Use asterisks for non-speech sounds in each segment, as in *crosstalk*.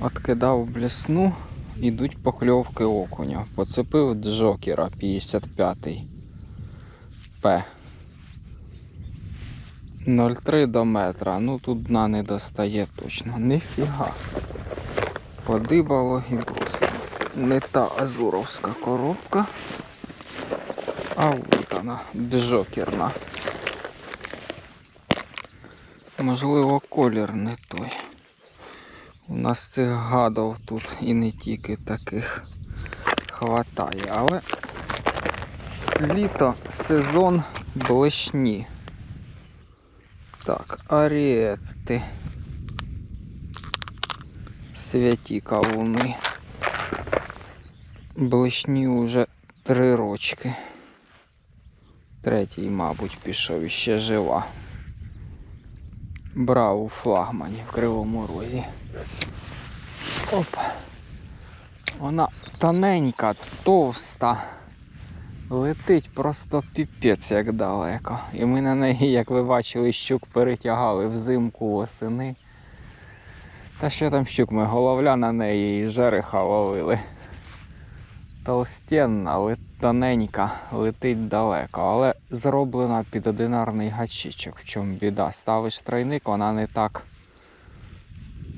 Откидав блесну, ідуть покльовки окуня. Поцепив джокера 55 П. 0,3 до метра. Ну тут дна не достає точно. Ніфіга. Подибало і бросило. Не та азуровська коробка. А от вона, джокерна. Можливо, колір не той. У нас цих гадов тут і не тільки таких хватає, але літо сезон блешні. Так, аріети. Святі кавуни. Блешні уже три рочки. Третій, мабуть, пішов іще жива. Брав у флагмані в Кривому Розі. Оп. Вона тоненька, товста. Летить просто піпець як далеко. І ми на неї, як ви бачили, щук перетягали взимку восени. Та що там щук, ми головля на неї і жереха ловили. Толстенна, але тоненька, летить далеко, але зроблена під одинарний гачичок. В чому біда? Ставиш тройник, вона не так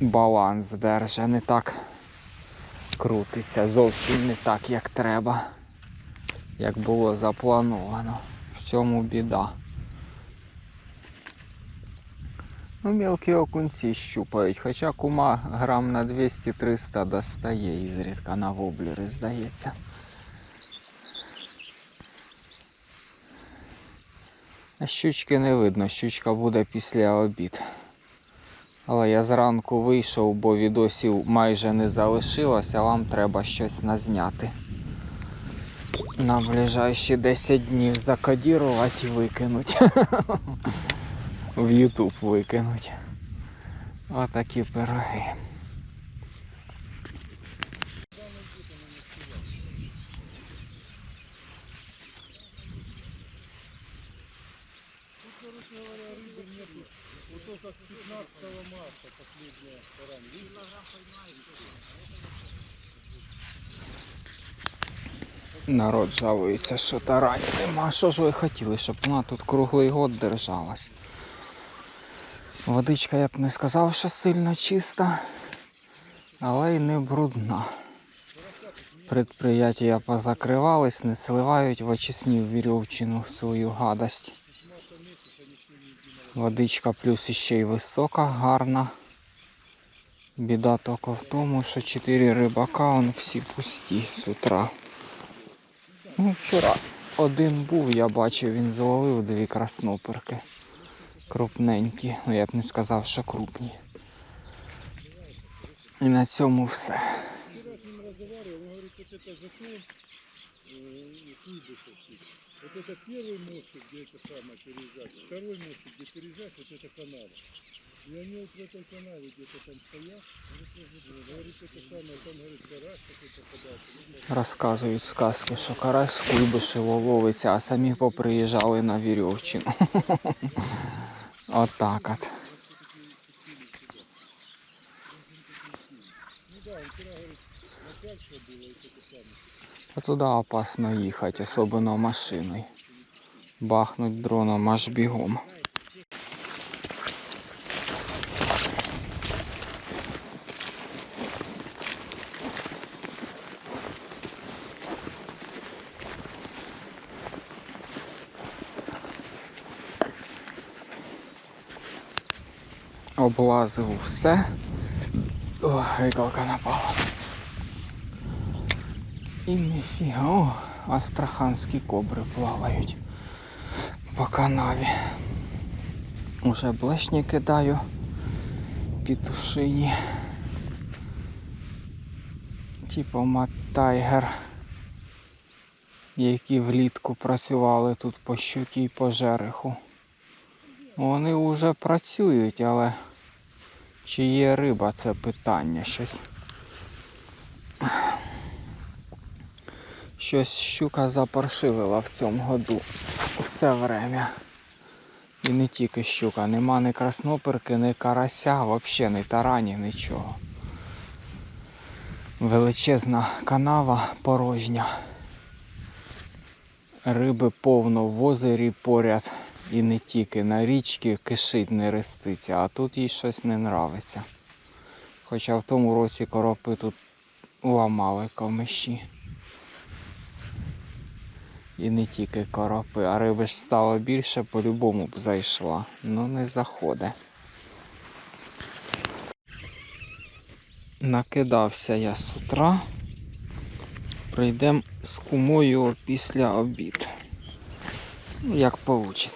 баланс держа, не так крутиться, зовсім не так, як треба, як було заплановано. В цьому біда. Ну, мелкі окунці щупають, хоча кума грам на 200-300 достає ізрідка на воблери, здається. А щучки не видно, щучка буде після обід. Але я зранку вийшов, бо відосів майже не залишилося, вам треба щось назняти. На ближайші 10 днів закодірувати і викинуть. *laughs* В YouTube викинуть. Отакі пироги. 15 марта последняя пора. Народ жалується, що тарані нема. Що ж ви хотіли, щоб вона тут круглий год держалась? Водичка я б не сказав, що сильно чиста, але й не брудна. Предприятия позакривались, не сливають в очисні в вірьовчину свою гадость. Водичка плюс іще й висока, гарна. Біда тільки в тому, що чотири рибака, он всі пусті з утра. Ну, вчора один був, я бачив, він зловив дві красноперки. Крупненькі. Ну я б не сказав, що крупні. І на цьому все. Вчера с ним разговаривал, он говорит, вот это закон э, Куйбышевский. Вот это первый мостик, где это самое переезжать. Второй мостик, где переезжать, вот это канал. И они вот в этом канале где-то там стоят. Говорит, говорит, это самое, там, говорит, гараж такой попадается. Ну, так. Розказують сказки, що карась в Куйбишево ловиться, а самі поприїжджали на Вірьовчину. *laughs* Отак от. Ну да, он вчера, А туди опасно їхати, особливо машиною. Бахнуть дроном аж бігом. Облазив все. О, виклика напала. І ніфіга, о, астраханські кобри плавають по канаві. Уже блешні кидаю пітушині. Типу Маттайгер, які влітку працювали тут по щукі і по жереху. Вони вже працюють, але чи є риба, це питання щось. Щось щука запаршивила в цьому году в це время. І не тільки щука, нема ні красноперки, ні карася, взагалі ні тарані, нічого. Величезна канава порожня. Риби повно в озері поряд. І не тільки на річці кишить не реститься, а тут їй щось не нравиться. Хоча в тому році коропи тут ламали комиші. І не тільки коропи, а риби ж стало більше, по-любому б зайшла. Ну не заходить. Накидався я з утра. Прийдемо з кумою після обіду. Ну, як вийде.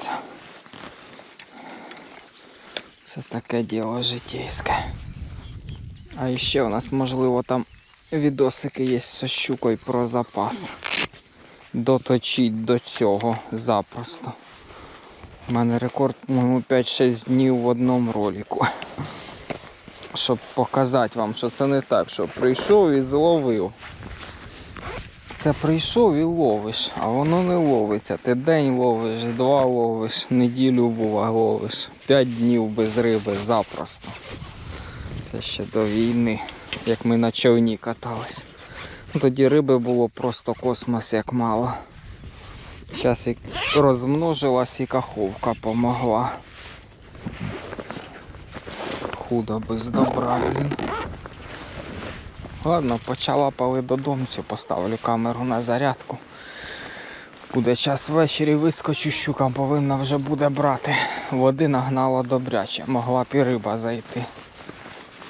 Це таке діло житейське. А ще у нас, можливо, там відосики є зі щукою про запас. Доточить до цього запросто. У мене рекорд, по-моєму, 5-6 днів в одному ролику. Щоб показати вам, що це не так, що прийшов і зловив. Це прийшов і ловиш, а воно не ловиться. Ти день ловиш, два ловиш, неділю бува ловиш, п'ять днів без риби запросто. Це ще до війни, як ми на човні катались. Ну, Тоді риби було просто космос як мало. Зараз розмножилась і каховка помогла. Худо без добра. Ладно, почала пали додому, поставлю камеру на зарядку. Буде час ввечері вискочу, щука повинна вже буде брати. Води нагнала добряче, могла б і риба зайти.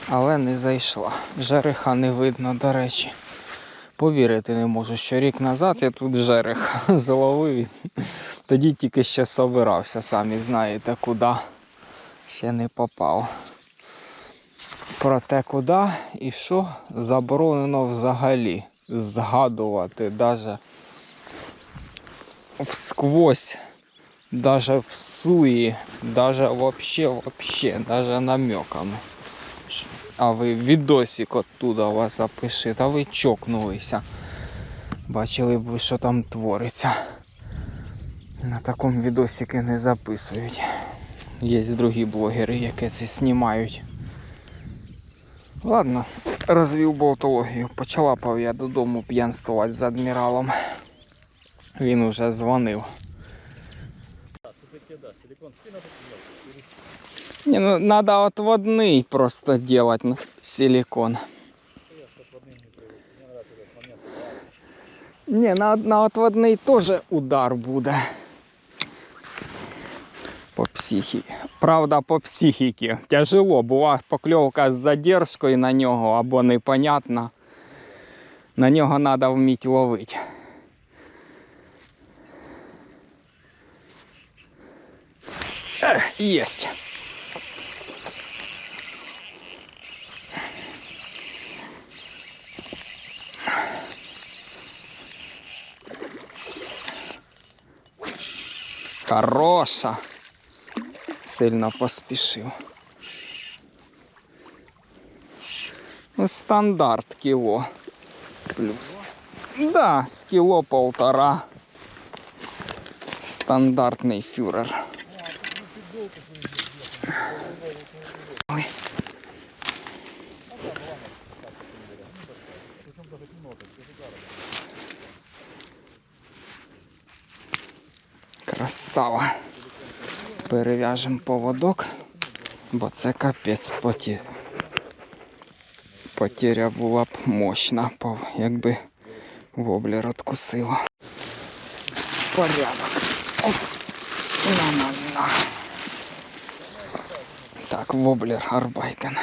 Але не зайшла. Жереха не видно, до речі. Повірити не можу, що рік назад я тут жерех *laughs* зловив. Тоді тільки ще собирався, самі знаєте куди. Ще не попав. Про те, куди і що заборонено взагалі згадувати даже всквозь, даже в суї, даже вообще, вообще, даже намеками. А ви відосик оттуда вас запишіть, а ви чокнулися. Бачили б ви, що там твориться. На такому відосики не записують. Є другі блогери, які це знімають. Ладно, розвів болтологію. Почала пав я додому п'янствувати з адміралом. Він уже дзвонив. Все-таки да, силикон все надо делать. Не, ну надо отводный просто делать ну, силикон. Я чтоб одним не привык. Мне нравится этот момент. Не, на, на отводний теж удар буде. По психі. Правда, по психіки. Тяжело, була покльовка з задержкою на нього або непонятна. На нього треба вміти ловити. Ех, Єсть. Хороша. Сильно поспішив. Ну, стандарт кіло. Плюс. Да, з кіло полтора. Стандартний фюрер. Ой. Красава. Перев'яжемо поводок, бо це капець поті... Потеря була б мощна, якби воблер откусило. Порядок. Оп. На-на-на. Так, воблер Арбайкен.